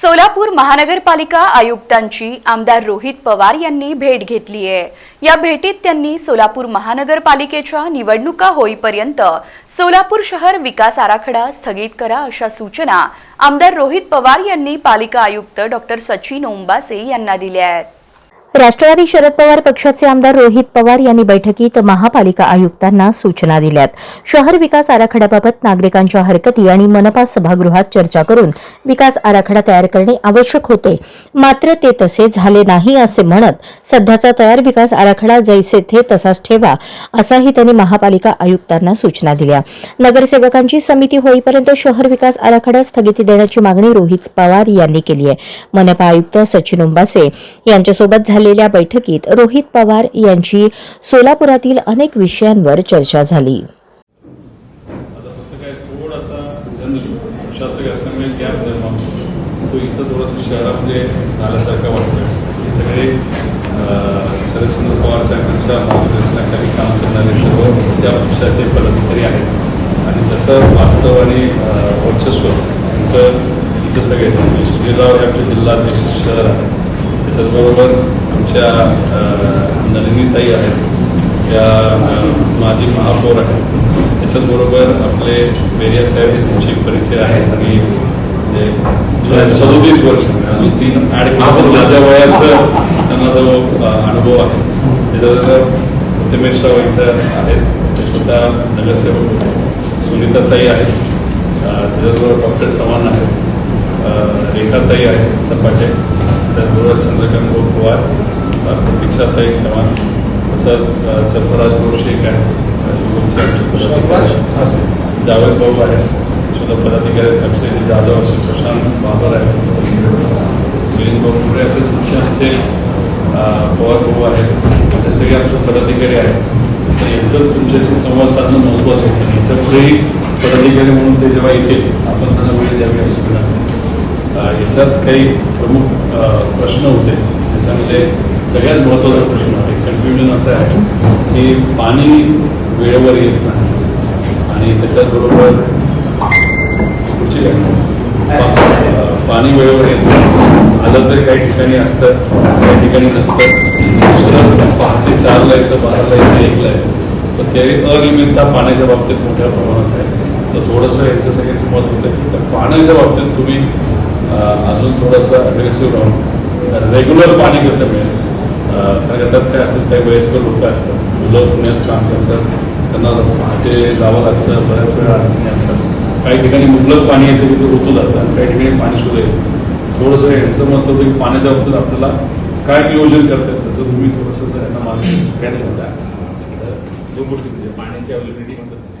सोलापूर महानगरपालिका आयुक्तांची आमदार रोहित पवार यांनी भेट घेतली आहे. या भेटीत त्यांनी सोलापूर महानगरपालिकेच्या निवडणुका होईपर्यंत सोलापूर शहर विकास आराखडा स्थगित करा अशा सूचना आमदार रोहित पवार यांनी पालिका आयुक्त डॉक्टर सचिन ओंबासे यांना दिल्या आहेत. राष्ट्रवादी शरद पवार पक्षाचे आमदार रोहित पवार यांनी बैठकीत महापालिका आयुक्तांना सूचना दिल्यात. शहर विकास आराखड्याबाबत नागरिकांच्या हरकती आणि मनपा सभागृहात चर्चा करून विकास आराखडा तयार करणे आवश्यक होते. मात्र ते तसे झाले नाही असे म्हणत सध्याचा तयार विकास आराखडा जैसे थे तसाच ठेवा असाही त्यांनी महापालिका आयुक्तांना सूचना दिल्या. नगरसेवकांची समिती होईपर्यंत शहर विकास आराखडा स्थगिती देण्याची मागणी रोहित पवार यांनी केली आहे. मनपा आयुक्त सचिन उंबासे यांच्यासोबत झाली झालेल्या बैठकीत रोहित पवार यांची सोलापुरातील अनेक विषयांवर चर्चा झाली. शहरामध्ये झाल्यासारखं वाटतं. हे सगळे शरदचंद्र पवार साहेबांच्या मार्गदर्शनाखाली काम करणारे सर्व त्या पक्षाचे पदाधिकारी आहेत. आणि तसं वास्तव आणि वर्चस्व यांचं इथं सगळे म्हणजे हे आमचे शहर आहे. त्याच्याचबरोबर आमच्या नलिनीताई आहेत त्या माजी महापौर आहेत त्याच्याचबरोबर आपले बेरिया साहेब हे तुमचे परिचय आहेत आणि सदोतीस वर्ष आम्ही तीन केलं माझ्या वयाचं त्यांना जो अनुभव आहे त्याच्यानंतर प्रतिमेशराव इथं आहेत ते सुद्धा नगरसेवक होते सुनीताताई आहेत त्याच्याबरोबर डॉक्टर चव्हाण आहेत रेखाताई आहेत सपाटे त्याचबरोबर चंद्रकांत पवार प्रतीक्षाताई चव्हाण तसंच सरफराज शेख आहेत. आमचे पदाधिकारी. जावेद भाऊ आहेत. सुद्धा पदाधिकारी. अक्षय जाधव असे प्रशांत बाबर आहेत. मिलिंद भाऊ पुढे असे शिक्षणाचे पवार भाऊ आहेत. ते सगळे आमचे पदाधिकारी आहेत. तर याचं तुमच्याशी संवाद साधणं महत्त्वाचं आहे. आणि याच्या पुढेही पदाधिकारी म्हणून ते जेव्हा येतील आपण त्यांना वेळ द्यावी असं याच्यात काही प्रमुख प्रश्न होते. त्याच्यामध्ये सगळ्यात महत्त्वाचा प्रश्न आहे. कन्फ्युजन असं आहे की पाणी वेळेवर येत नाही. आणि त्याच्याचबरोबर पुढची काय पाणी वेळेवर येत नाही. आलं तरी काही ठिकाणी असतं काही ठिकाणी नसतं. दुसरं पहाटे चारला येतं बाराला येतं एकला येतं. तर ते अनियमितता पाण्याच्या बाबतीत मोठ्या प्रमाणात आहे. तर थोडंसं यांचं सगळ्यांचं मत होतं की पाण्याच्या बाबतीत तुम्ही अजून थोडंसं अग्रेसिव्ह राहून रेग्युलर पाणी कसं मिळेल? अं, कारण त्यात काय असेल काही वयस्कर लोक असतात. मुलं पुण्यात काम करतात. त्यांना पहाटे जावं लागतं बऱ्याच वेळा अडचणी असतात. काही ठिकाणी मुबलक पाणी येतं तिथे ऋतू जातं आणि काही ठिकाणी पाणी सुद्धा येतं थोडंसं यांचं मत होतं की पाण्याच्या बाबतीत आपल्याला काय नियोजन करतात त्याचं तुम्ही थोडंसं यांना मार्गदर्शन करायला होता दोन गोष्टी म्हणजे पाण्याची अवेलेबिलिटी म्हणतात